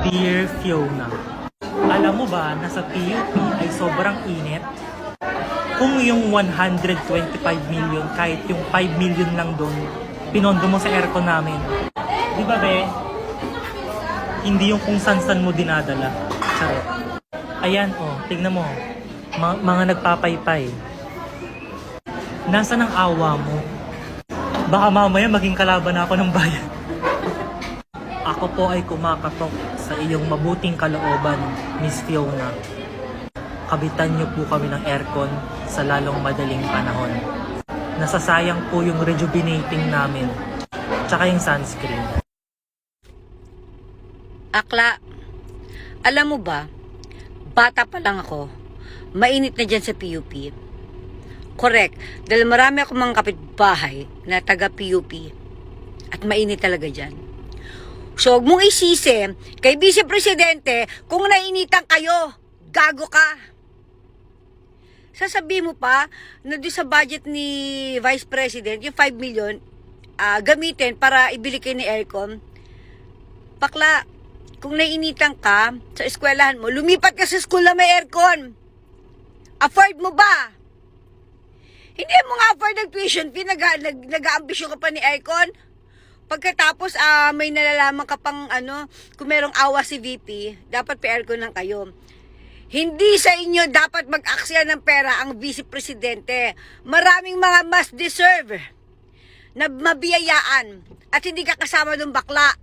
Dear Fiona, alam mo ba na sa PUP ay sobrang init? Kung yung 125 million, kahit yung 5 million lang doon, pinondo mo sa aircon namin. Di ba, be? Hindi yung kung san-san mo dinadala. Charot. Ayan, oh, tignan mo. Ma- mga nagpapaypay. Nasaan ang awa mo? Baka mamaya maging kalaban ako ng bayan. Ako po ay kumakatok sa iyong mabuting kalooban, Miss Fiona. Kabitan niyo po kami ng aircon sa lalong madaling panahon. Nasasayang po yung rejuvenating namin. Tsaka yung sunscreen. Akla, alam mo ba, bata pa lang ako, mainit na dyan sa PUP. Correct, dahil marami akong mga kapitbahay na taga PUP at mainit talaga dyan. So, huwag mong isisi kay Vice Presidente kung nainitan kayo, gago ka. Sasabihin mo pa na doon sa budget ni Vice President, yung 5 million, ah, gamitin para ibili kayo ni aircon. Bakla, kung naiinitan ka sa eskwelahan mo, lumipat ka sa school na may aircon. Afford mo ba? Hindi mo nga afford ng tuition fee, nag, nag, nag-aambisyon ka pa ni aircon. Pagkatapos, ah, may nalalaman ka pang ano, kung merong awa si VP, dapat pa aircon lang kayo. Hindi sa inyo dapat mag-aksaya ng pera ang vice presidente. Maraming mga mas deserve na mabiyayaan at hindi ka kasama doon bakla.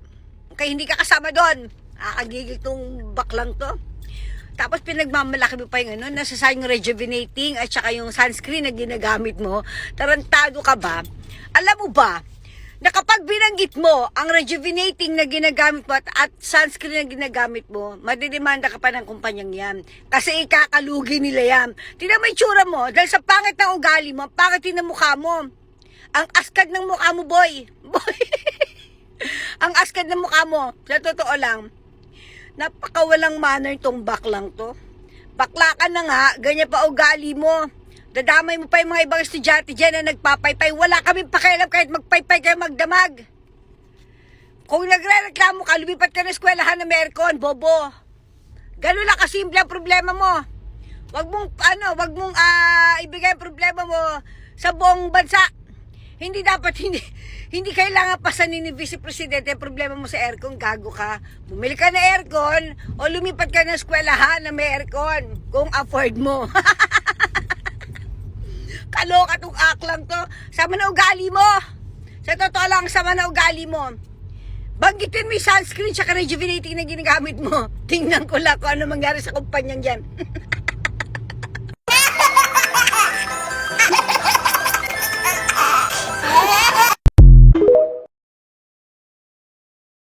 Kaya hindi ka kasama doon. Akagigil tong baklang to. Tapos pinagmamalaki mo pa yung ano, nasasayang rejuvenating at saka yung sunscreen na ginagamit mo. Tarantado ka ba? Alam mo ba, na kapag binanggit mo ang rejuvenating na ginagamit mo at, at sunscreen na ginagamit mo, madidemanda ka pa ng kumpanyang yan. Kasi ikakalugi nila yan. Tingnan mo yung tsura mo, dahil sa pangit ng ugali mo, ang pangit din ng mukha mo. Ang askad ng mukha mo, boy. Boy. ang askad ng mukha mo, sa totoo lang, napakawalang manner tong baklang to. Bakla ka na nga, ganyan pa ugali mo. Dadamay mo pa yung mga ibang estudyante dyan na nagpapaypay. Wala kaming pakialam kahit magpaypay kayo magdamag. Kung nagre-reklamo ka, lumipat ka ng eskwelahan ng aircon, bobo. Ganun lang kasimple ang problema mo. Wag mong, ano, wag mong ah, ibigay ang problema mo sa buong bansa. Hindi dapat, hindi, hindi kailangan pasanin ni Vice Presidente ang problema mo sa aircon, gago ka. Bumili ka ng aircon o lumipat ka ng eskwelahan na may aircon kung afford mo. Kaloka tong aklang to. Sama na ugali mo. Sa totoo lang, sama na ugali mo. Banggitin mo yung sunscreen tsaka rejuvenating na ginagamit mo. Tingnan ko lang kung ano mangyari sa kumpanyang yan.